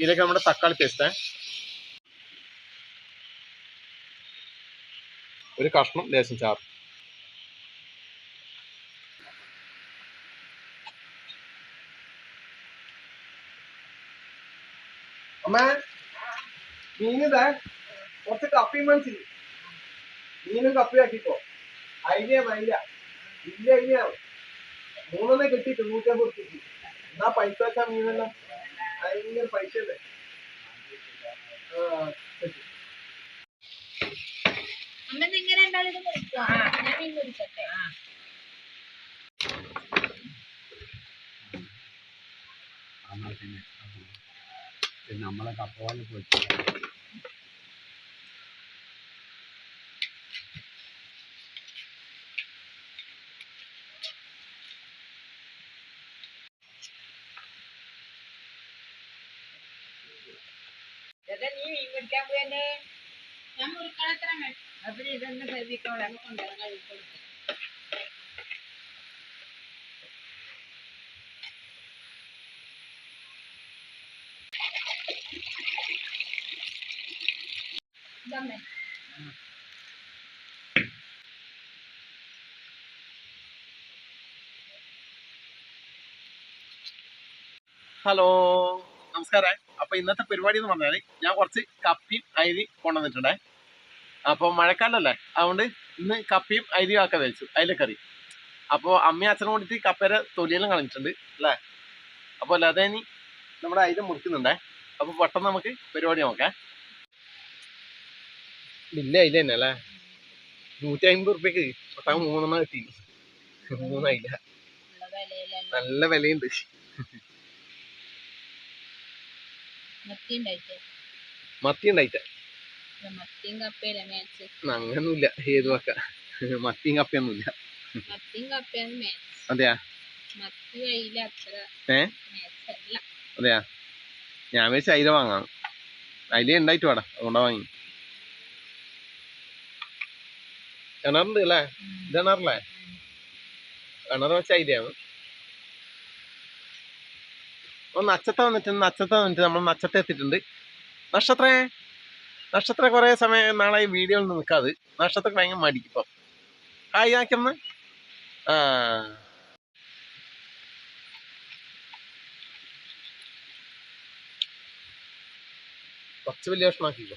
ഇതിലേക്ക് നമ്മുടെ തക്കാളി പേസ്റ്റ് ഒരു കഷ്ണം ലേശം ചാറ്. അമ്മ മീനിതാ കുറച്ച് കപ്പി മനസ്സിൽ മീനും കപ്പയും ആക്കിക്കോ. അയില അയില ഇല്ല അയില മൂന്നെണ്ണേ കിട്ടി തൊണ്ണൂറ്റമ്പത് കിട്ടി. എന്നാ പൈസ വെച്ചാ മീനെല്ലാം? ഭയങ്കര പൈസ അല്ലേ. അമ്മ നിങ്ങൾ രണ്ടാളും ഇത് മുറിക്കുവാ ഞാൻ മീൻ മുറിക്കട്ടെ നമ്മളെ കപ്പവാളി ಅದೇ ನೀವು ಇವ್ರು ಕ್ಯಾಂಪ್ಗೆನೆ ನಮ್ಮೂರು ಕಳತ್ರ ಮೇಡಮ್ ಅದ್ರಿ ಇದನ್ನ ತೆಗಿಕೊಂಡು ಹಾಕೊಂಡಾಗ ಇಟ್ಕೊಂಡು ದಮ್ಮೆ ಹಲೋ ನಮಸ್ಕಾರ അപ്പൊ ഇന്നത്തെ പരിപാടി എന്ന് പറഞ്ഞാൽ ഞാൻ കുറച്ച് കപ്പിയും അരി കൊണ്ടുവന്നിട്ടുണ്ടേ. അപ്പൊ മഴക്കാലല്ലേ അതുകൊണ്ട് ഇന്ന് കപ്പിയും അരിയും ആക്കാൻ വെച്ചു കറി. അപ്പോൾ അമ്മയും അച്ഛനും കൂടിയിട്ട് കപ്പയുടെ തൊലിയെല്ലാം കളഞ്ഞിട്ടുണ്ട് അല്ലേ? അപ്പോൾ അല്ലാതെ ഇനി നമ്മുടെ അരി മുറിക്കുന്നുണ്ടേ അപ്പൊ പെട്ടെന്ന് നമുക്ക് പരിപാടി നോക്കാം. വലിയ അയില തന്നെ അല്ലേ? നൂറ്റി അമ്പത് റുപ്യക്ക് പെട്ടെന്ന് മൂന്നെണ്ണം കിട്ടി. മൂന്നയില ഉള്ള നല്ല വിലയുണ്ട്. മത്തി ഉണ്ടായിട്ട് അങ്ങനൊന്നുമില്ല. ഏത് വക്ക? മത്തിയും കപ്പയൊന്നുമില്ല. അതെയാ? ഏ? അതെയാ? ഞാൻ വെച്ച് അയില വാങ്ങാം. അയില ഉണ്ടായിട്ട് വേടാ. അതുകൊണ്ടാ വാങ്ങി. കിണറുണ്ട് അല്ലേ? കിണറല്ലേ കിണർ വെച്ച അയിലയാണ്? ഒന്ന് നക്ഷത്രം വന്നിട്ടുണ്ട് നക്ഷത്രം വന്നിട്ട് നമ്മൾ നക്ഷത്രം എത്തിയിട്ടുണ്ട്. നക്ഷത്രേ നക്ഷത്രം കുറേ സമയം നാളെ ഈ വീഡിയോയിൽ നിൽക്കാതെ നക്ഷത്രം ഭയങ്കര മടിക്കും ഇപ്പം. ഹായ് ആക്കുന്ന ആ. കുറച്ച് വലിയ ഭക്ഷണമാക്കിക്കോ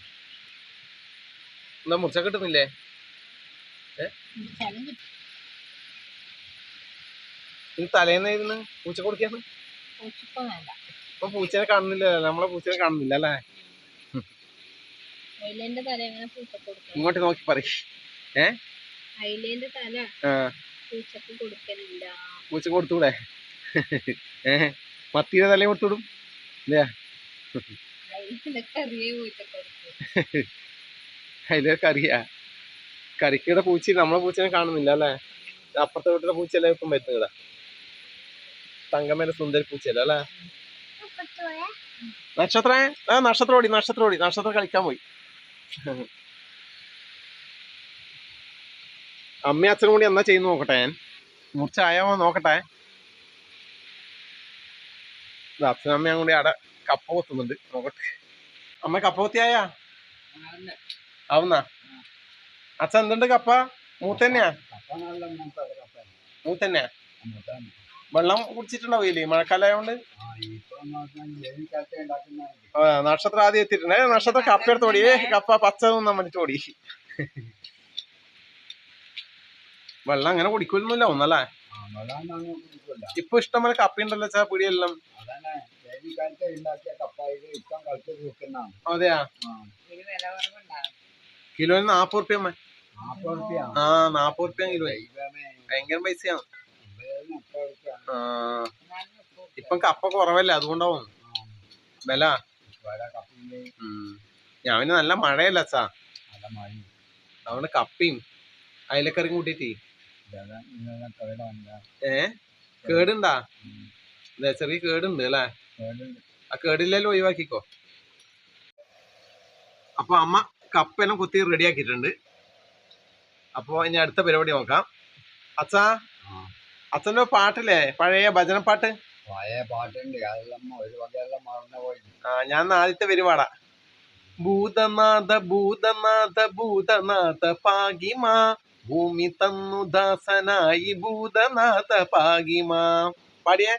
എന്താ മുറിച്ച കിട്ടുന്നില്ലേ? ഇത് തലേന്നായിരുന്നു പൂച്ച കൊടുക്കാന്ന്? പൂച്ചിപ്പം വേണ്ട. ഇപ്പൊ പൂച്ചനെ കാണുന്നില്ല നമ്മളെ പൂച്ചനെ കാണുന്നില്ല അല്ലേ? അയിലേന്റെ തല എങ്ങനെ പൂച്ചക്ക് കൊടുക്കണം? ഇങ്ങോട്ട് നോക്കി പറയ്. അയിലേന്റെ തല ആ. പൂച്ചക്ക് കൊടുക്കലില്ല. പൂച്ച കൊടുത്തൂടെ ഏ? മത്തിയുടെ തല കൊടുത്തുവിടും. അയിലേന്റെ കറിയെ പൂച്ചക്ക് കറിക്കയുടെ പൂച്ച നമ്മളെ പൂച്ചനെ കാണുന്നില്ല അല്ലേ? അപ്പുറത്തെ വീട്ടിലെ പൂച്ചയല്ലേ ഇപ്പം വരുന്നത് തങ്കമ്മേന്റെ സുന്ദരി പൂച്ചയല്ലോ അല്ലേ നക്ഷത്ര ആ നക്ഷത്രം ഓടി നക്ഷത്രം ഓടി നക്ഷത്രം കളിക്കാൻ പോയി അമ്മ അച്ഛനും കൂടി എന്നാ ചെയ്യുന്നു നോക്കട്ടെ ഞാൻ. മുറിച്ച ആയാമോ നോക്കട്ടെ അച്ഛനും അമ്മയും കൂടി അവിടെ കപ്പ കൊത്തുന്നുണ്ട്. നോക്കട്ടെ. അമ്മ കപ്പ കൊത്തിയായാ? ആവുന്നാ. അച്ഛൻ എന്തുണ്ട് കപ്പ? മൂത്തന്നെയാ? മൂത്തന്നെയാ? വെള്ളം കുടിച്ചിട്ടുണ്ടാവില്ലേ മഴക്കാലമായോണ്ട് നക്ഷത്രം ആദ്യം എത്തിയിട്ടുണ്ട്. നക്ഷത്രം കപ്പ എടുത്ത് ഓടി. കപ്പ പച്ച തിന്നാൻ വേണ്ടിട്ട് ഓടി. വെള്ളം അങ്ങനെ കുടിക്കൊന്നുമില്ല ഒന്നല്ലേ? ഇപ്പൊ ഇഷ്ടം പോലെ കപ്പ ഉണ്ടല്ലോ ചാ പിടിയെല്ലാം അതെയാ? കിലോ കിലോന് നാപ്പത് റുപ്യ ആ നാപ്പത് റുപ്യ കിലോ ഭയങ്കര പൈസയാണ്. ഇപ്പം കപ്പ കുറവല്ലേ അതുകൊണ്ടാവും. വില. ഞാൻ പിന്നെ നല്ല മഴയല്ല സാ അതുകൊണ്ട് കപ്പയും അയലക്കറിയും കൂട്ടിട്ടേ ഏ? കേടുണ്ടാ? ചെറിയ കേടുണ്ട് അല്ലേ? ആ കേടില്ലല്ലോ ഒഴിവാക്കിക്കോ. അപ്പൊ അമ്മ കപ്പെല്ലാം കുത്തി റെഡിയാക്കിയിട്ടുണ്ട് അപ്പൊ ഇനി അടുത്ത പരിപാടി നോക്കാം. അച്ഛാ. അച്ഛന്റെ പാട്ടില്ലേ? പഴയ ഭജന പാട്ട്? പഴയ പാട്ടുണ്ട്. അതെല്ലാം ഒരു വകയെല്ലാം മറന്നു പോയി ആ ഞാൻ ആദ്യത്തെ പരിപാടാ ഭൂതനാഥ ഭൂതനാഥ ഭൂതനാഥ പാകിമാ. ഭൂമി തന്നു ദാസനായി ഭൂതനാഥ പാകിമാ. പാടിയേ?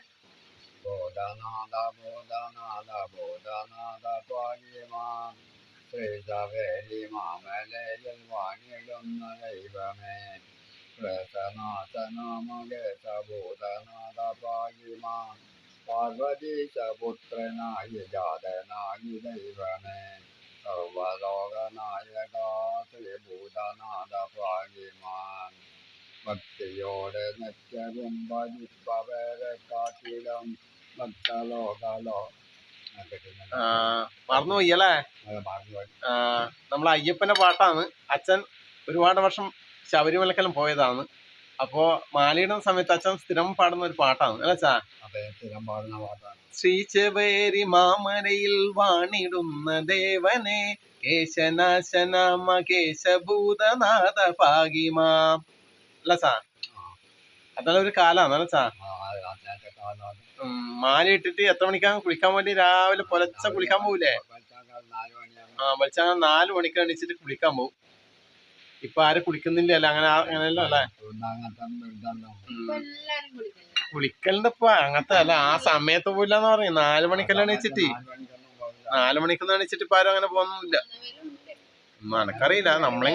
ബോധനാഥ ബോധനാഥ ബോധനാഥ പാകിമാം. ശ്രീതവേരി മാമലയിൽ വാണിടുന്ന ദൈവമേ. പ്രസനാഥനാമകേശ ഭൂതനാഥ പാകിമാം പാർവതീശപുത്രനായി ജാതനായി ദൈവമേ സർവലോകനായക ശ്രീ ഭൂതനാഥ പാകിമാൻ ഭക്തിയോടെ നിത്യവും ഭജിപ്പവരെ കാട്ടിലും ഭക്തലോകലോ മറന്നുപോയി അല്ലേ ആ, നമ്മളെ അയ്യപ്പന്റെ പാട്ടാണ്. അച്ഛൻ ഒരുപാട് വർഷം ശബരിമലക്കെല്ലാം പോയതാണ്. അപ്പോ മാലയിടുന്ന സമയത്ത് അച്ഛൻ സ്ഥിരം പാടുന്ന ഒരു പാട്ടാണ്. അല്ലച്ചാ ശ്രീ ചെവേരി പാടുന്ന പാട്ടാണ്. ശ്രീചവേരി മാമരയിൽ വാണിടുന്ന ദേവനെ കേശനാശന മകേശഭൂതനാഥ പാകിമാ അല്ല സാ അതെല്ലാം ഒരു കാലാണ് അല്ല ഉം, മാല ഇട്ടിട്ട് എത്ര മണിക്കാണ് കുളിക്കാൻ വേണ്ടി രാവിലെ പുലച്ച കുളിക്കാൻ മണിയാകുമ്പോൾ ആ വെളിച്ചാൽ നാല് മണിക്ക് എണീച്ചിട്ട് കുളിക്കാൻ പോകും ഇപ്പൊ ആരും കുളിക്കുന്നില്ല അല്ല? അങ്ങനെ അങ്ങനെയല്ലോ അല്ലേ? കുളിക്കലിന്റെ ഇപ്പൊ അങ്ങനത്തെ അല്ല ആ സമയത്ത് പോയില്ലെന്ന് പറഞ്ഞു നാല് മണിക്കെല്ലാം എണീച്ചിട്ട്. നാല് മണിക്കൊന്നും എണീച്ചിട്ട് ഇപ്പൊ ആരും അങ്ങനെ പോകുന്നില്ല. നനക്കറിയില്ല എനക്കറിയില്ല നമ്മളെ?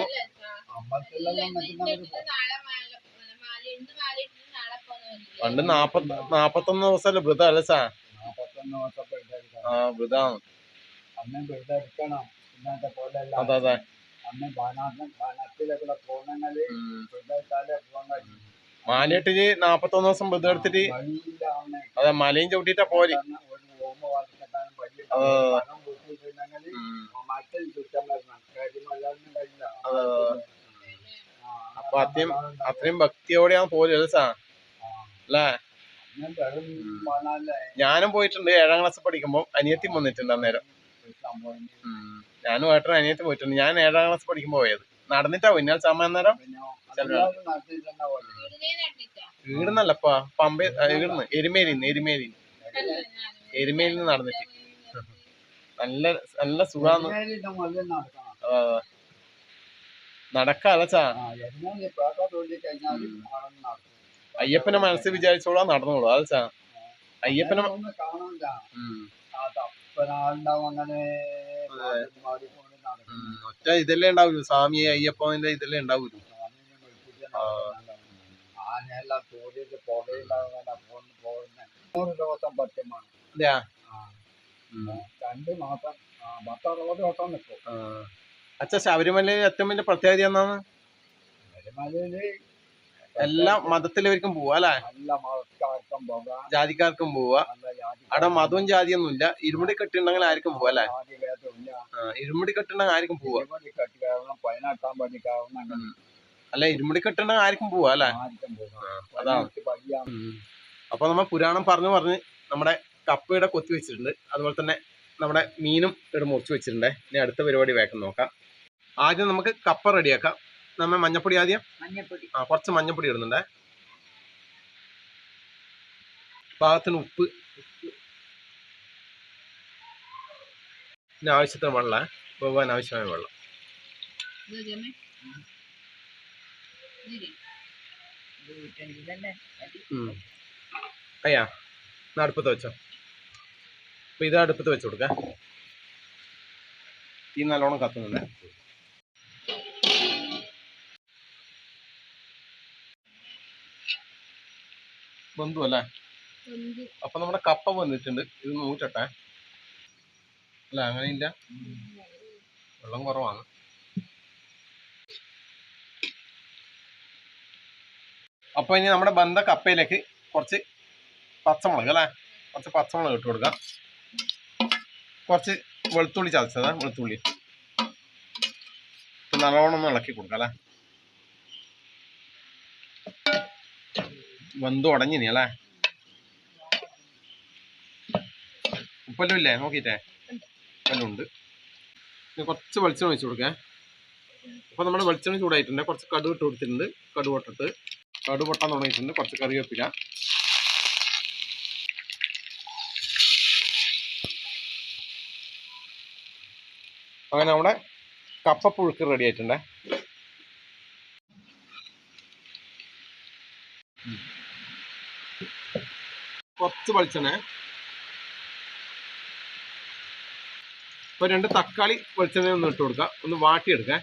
പണ്ട് നാപ്പത്തി നാപ്പത്തൊന്ന് ദിവസമല്ലേ വൃത അല്ലേ സാ? ആ വൃതാണ് അതെ അതെ. മാലയിട്ടിട്ട് നാപ്പത്തൊന്ന് ദിവസം വ്രതം എടുത്തിട്ട് അതെ മലയും ചവിട്ടിട്ടാ പോര്. അപ്പൊ അത്രയും അത്രയും ഭക്തിയോടെയാണ് പോലും സാ. അല്ലേ? ഞാനും പോയിട്ടുണ്ട് ഏഴാം ക്ലാസ് പഠിക്കുമ്പോ അനിയത്തി വന്നിട്ടുണ്ട് അന്നേരം. ഞാനും ഏട്ടനും അനിയത്ത് പോയിട്ടുണ്ട്. ഞാൻ ഏഴാം ക്ലാസ് പഠിക്കുമ്പോൾ പോയത്. നടന്നിട്ടാ പോയി. ഞാൻ സമയം നേരം പിന്നെ? ഈടുന്നല്ലപ്പാ പമ്പ ഈടുന്ന് എരുമേലിന്ന് എരുമേലിന്ന്. എരുമേലിന്ന് നടന്നിട്ട്. നല്ല നല്ല സുഖാന്ന്. നടക്കാലച്ചാ അയ്യപ്പനെ മനസ്സിൽ വിചാരിച്ചോളാ നടന്നോളൂ. അത് ചാ. അയ്യപ്പനെ അങ്ങനെ. ഒറ്റ ഇതല്ലേ ഉണ്ടാവൂ സ്വാമി അയ്യപ്പന്റെ ഇതല്ലേ ഉണ്ടാവൂ അച്ഛ ശബരിമലയിൽ ഏറ്റവും വലിയ പ്രത്യേകത എന്നാണ്? എല്ലാ മതത്തിലവർക്കും പോവാ അല്ലെ? ജാതിക്കാർക്കും പോവാ. അവിടെ മതവും ജാതിയൊന്നും ഇല്ല ഇരുമുടി കെട്ടിണ്ടെങ്കിൽ ആർക്കും പോവാ അല്ലെ? ഇരുമുടി കെട്ടണ ആർക്കും പോവാ? പതിനെട്ടാം അങ്ങനെ. അല്ല ഇരുമുടി കെട്ടണ ആർക്കും പോവാ അല്ലെ? അതാണ് അപ്പൊ നമ്മ പുരാണം പറഞ്ഞു പറഞ്ഞ് നമ്മുടെ കപ്പയുടെ കൊത്തി വെച്ചിട്ടുണ്ട്. അതുപോലെ തന്നെ നമ്മുടെ മീനും ഇവിടെ മുറിച്ച് വെച്ചിട്ടുണ്ട്. ഇനി അടുത്ത പരിപാടി വേഗം നോക്കാം. ആദ്യം നമുക്ക് കപ്പ റെഡിയാക്കാം. നമ്മ മഞ്ഞപ്പൊടി ആദ്യം? മഞ്ഞപ്പൊടി. ആ കുറച്ച് മഞ്ഞപ്പൊടി ഇടുന്നുണ്ടേ. പാകത്തിന് ഉപ്പ്. പിന്നെ ആവശ്യത്തിന് വെള്ളം പോകാൻ ആവശ്യമായ വെള്ളം. അയ്യാ എന്നാ അടുപ്പത്ത് വെച്ചോ. അപ്പൊ ഇത് അടുപ്പത്ത് വെച്ച് കൊടുക്ക. തീ നല്ലോണം കത്തുന്നുണ്ട്. ബന്ധു അല്ലേ? അപ്പൊ നമ്മുടെ കപ്പ വന്നിട്ടുണ്ട്. ഇത് നൂറ്റട്ടെ അല്ല അങ്ങനെയില്ല. വെള്ളം കുറവാണ്. അപ്പൊ ഇനി നമ്മുടെ ബന്ധ കപ്പയിലേക്ക് കുറച്ച് പച്ചമുളക് അല്ലേ? കുറച്ച് പച്ചമുളക് ഇട്ട് കൊടുക്കാം. കുറച്ച് വെളുത്തുള്ളി ചതച്ചതാ വെളുത്തുള്ളി. നല്ലോണം ഒന്ന് ഇളക്കി കൊടുക്കാം അല്ലേ? വെന്ത് ഉടഞ്ഞിനി അല്ലേ? ഉപ്പല്ലേ ഇല്ലേ? നോക്കിയിട്ടേ? നല്ലുണ്ട് കുറച്ച് വെളിച്ചെണ്ണ ഒഴിച്ച് കൊടുക്കാം. അപ്പോൾ നമ്മുടെ വെളിച്ചെണ്ണ ചൂടായിട്ടുണ്ട്. കുറച്ച് കടുക് ഇട്ട് കൊടുത്തിട്ടുണ്ട്. കടുക് പൊട്ടിട്ട് കടുക് പൊട്ടാൻ തുടങ്ങിയിട്ടുണ്ട്. കുറച്ച് കറിവേപ്പില. അങ്ങനെ നമ്മുടെ കപ്പപ്പുഴുക്ക് റെഡി ആയിട്ടുണ്ട്. കുറച്ച് വെളിച്ചെണ്ണ. ഇപ്പൊ രണ്ട് തക്കാളി വെളിച്ചെണ്ണ ഒന്ന് ഇട്ട് കൊടുക്കാം. ഒന്ന് വാട്ടിയെടുക്കാം.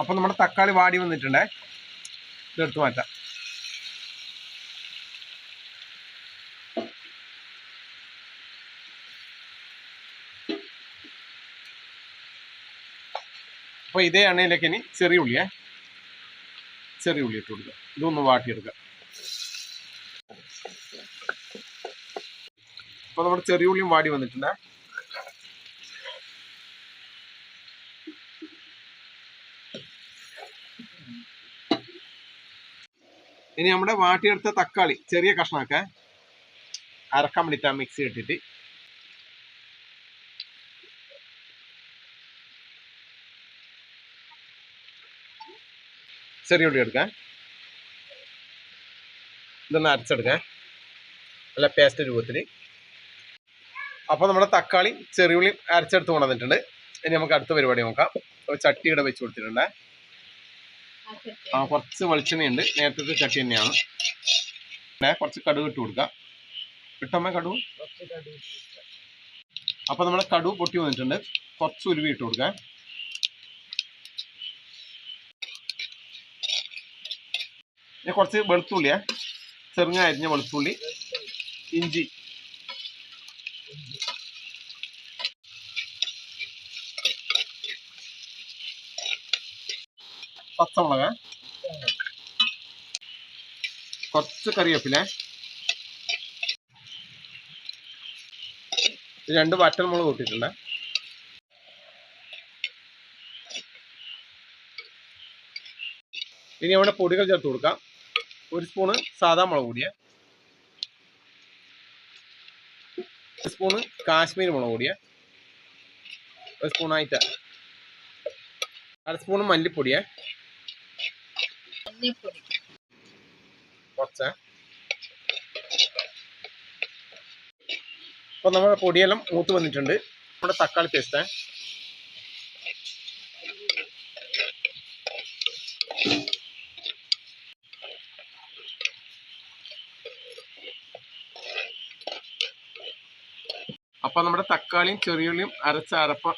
അപ്പൊ നമ്മുടെ തക്കാളി വാടി വന്നിട്ടുണ്ടേ. ഇതെടുത്ത് മാറ്റാം. അപ്പൊ ഇതേ എണ്ണയിലേക്ക് ഇനി ചെറിയ ഉള്ളിയേ. ചെറിയ ഉള്ളി ഇട്ട് കൊടുക്കുക ഇതൊന്ന് വാട്ടിയെടുക്കുക അപ്പൊ നമ്മുടെ ചെറിയ ഉള്ളിയും വാടി വന്നിട്ടുണ്ട്. ഇനി നമ്മുടെ വാട്ടിയെടുത്ത തക്കാളി ചെറിയ കഷ്ണമൊക്കെ അരക്കാൻ വേണ്ടിട്ടാ മിക്സി ഇട്ടിട്ട്. ചെറിയ ഉള്ളി എടുക്കാം. ഇതൊന്ന് അരച്ചെടുക്കാം. നല്ല പേസ്റ്റ് രൂപത്തിൽ. അപ്പോൾ നമ്മുടെ തക്കാളി ചെറിയുള്ളി അരച്ചെടുത്ത് കൊണ്ടുവന്നിട്ടുണ്ട്. ഇനി നമുക്ക് അടുത്ത പരിപാടി നോക്കാം. ചട്ടിയുടെ വെച്ച് കൊടുത്തിട്ടുണ്ട്. ആ കുറച്ച് വെളിച്ചെണ്ണയുണ്ട്. നേരത്തെ ചട്ടി തന്നെയാണ്. പിന്നെ കുറച്ച് കടുക് ഇട്ട് കൊടുക്കാം. ഇട്ടമ്മ കടുക്? അപ്പോൾ നമ്മുടെ കടുക് പൊട്ടി വന്നിട്ടുണ്ട്. കുറച്ച് ഉരുവി ഇട്ട് കൊടുക്കാം. കുറച്ച് വെളുത്തുള്ളിയാ. ചെറുങ്ങ അരിഞ്ഞ വെളുത്തുള്ളി ഇഞ്ചി. പച്ചമുളക്. കുറച്ച് കറിവേപ്പില. രണ്ട് വറ്റൽമുളക് കൂട്ടിയിട്ടുണ്ട്. ഇനി അവിടെ പൊടികൾ ചേർത്ത് കൊടുക്കാം. ഒരു സ്പൂണ് സാധാ മുളക് പൊടിയ. ഒരു സ്പൂണ് കാശ്മീരി മുളക് പൊടിയ. ഒരു സ്പൂണായിട്ട് അര സ്പൂണ് മല്ലിപ്പൊടിയ. കുറച്ച്. അപ്പൊ നമ്മുടെ പൊടിയെല്ലാം മൂത്ത് വന്നിട്ടുണ്ട്. നമ്മുടെ തക്കാളി പേസ്റ്റ് അപ്പൊ നമ്മുടെ തക്കാളിയും ചെറിയുള്ളിയും അരച്ച അരപ്പ്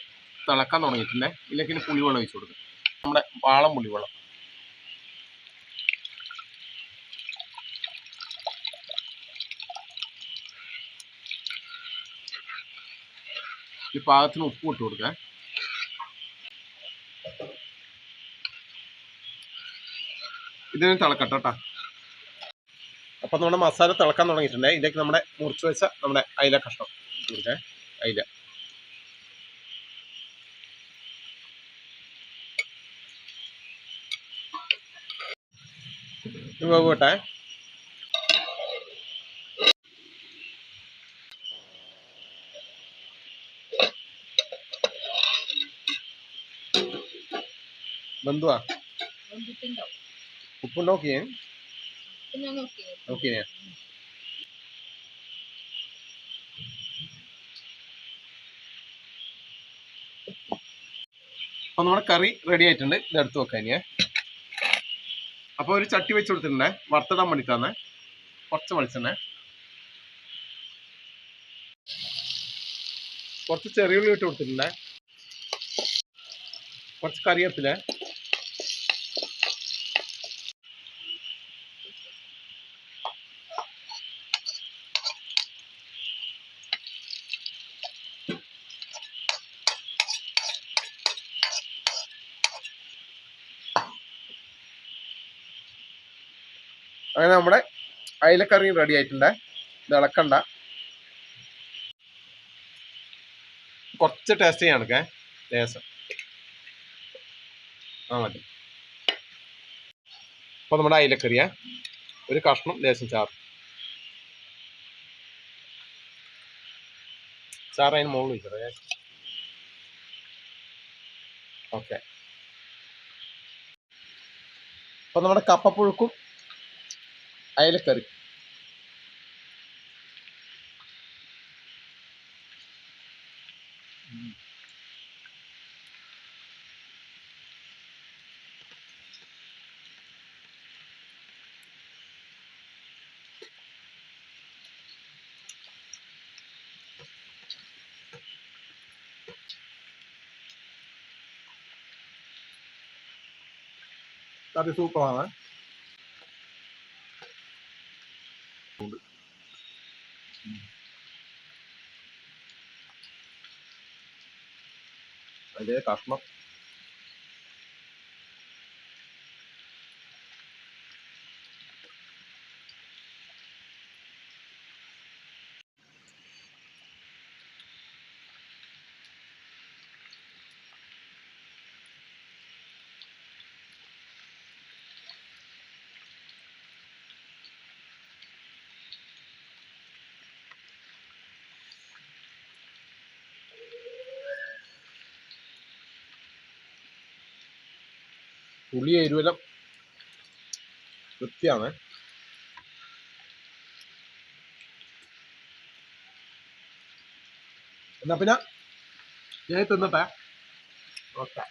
തിളക്കാൻ തുടങ്ങിയിട്ടുണ്ടേ. ഇല്ലെങ്കിൽ പുളിവെള്ളം ഒഴിച്ചു കൊടുക്കും. നമ്മുടെ വാളം പുളിവെള്ളം. ഈ പാകത്തിന് ഉപ്പ് ഇട്ട് കൊടുക്കാം. ഇതിന് തിളക്കട്ടെ കേട്ടോ അപ്പൊ നമ്മുടെ മസാല തിളക്കാൻ തുടങ്ങിയിട്ടുണ്ട്. ഇതിലേക്ക് നമ്മുടെ മുറിച്ച് വെച്ച നമ്മുടെ അയില കഷ്ണം. ഇട്ട് കൊടുക്കേ അയില ഇത് വേവട്ടെ ബന്ധുവാ വെന്തിട്ടുണ്ടോ ഉപ്പ് നോക്കിയേ ഇപ്പൊ ഞാൻ നോക്കി നോക്കിയേ അപ്പൊ നമ്മുടെ കറി റെഡി ആയിട്ടുണ്ട്. ഇത് എടുത്ത് വെക്കാം അപ്പോൾ അപ്പൊ ഒരു ചട്ടി വെച്ച് കൊടുത്തിട്ടുണ്ടേ. വറുത്തിടാൻ വേണ്ടിട്ടാണ് കുറച്ച് വെളിച്ചെണ്ണ. കുറച്ച് ചെറിയുള്ളി ഇട്ട് കൊടുത്തിട്ടുണ്ടേ. കുറച്ച് കറിവേപ്പില. അങ്ങനെ നമ്മുടെ അയിലക്കറി റെഡി ആയിട്ടുണ്ട്. ഇത് ഇളക്കണ്ട. കുറച്ച് ടേസ്റ്റ് ചെയ്യാൻ ലേസം ആ മതി. നമ്മുടെ അയിലക്കറിയാ. ഒരു കഷ്ണം ലേശം ചാറ്. ചാറ് അതിന് മുകളിൽ വെച്ചേ ഓക്കെ. അപ്പൊ നമ്മുടെ കപ്പപ്പുഴുക്കും eigenlijk Dat is ook belangrijk. അതിന്റെ കഷ്ണം പുളി എരുവെല്ലാം വൃത്തിയാണ്. എന്നാ പിന്നെ ഞാൻ തിന്നട്ടെ. ഓക്കെ.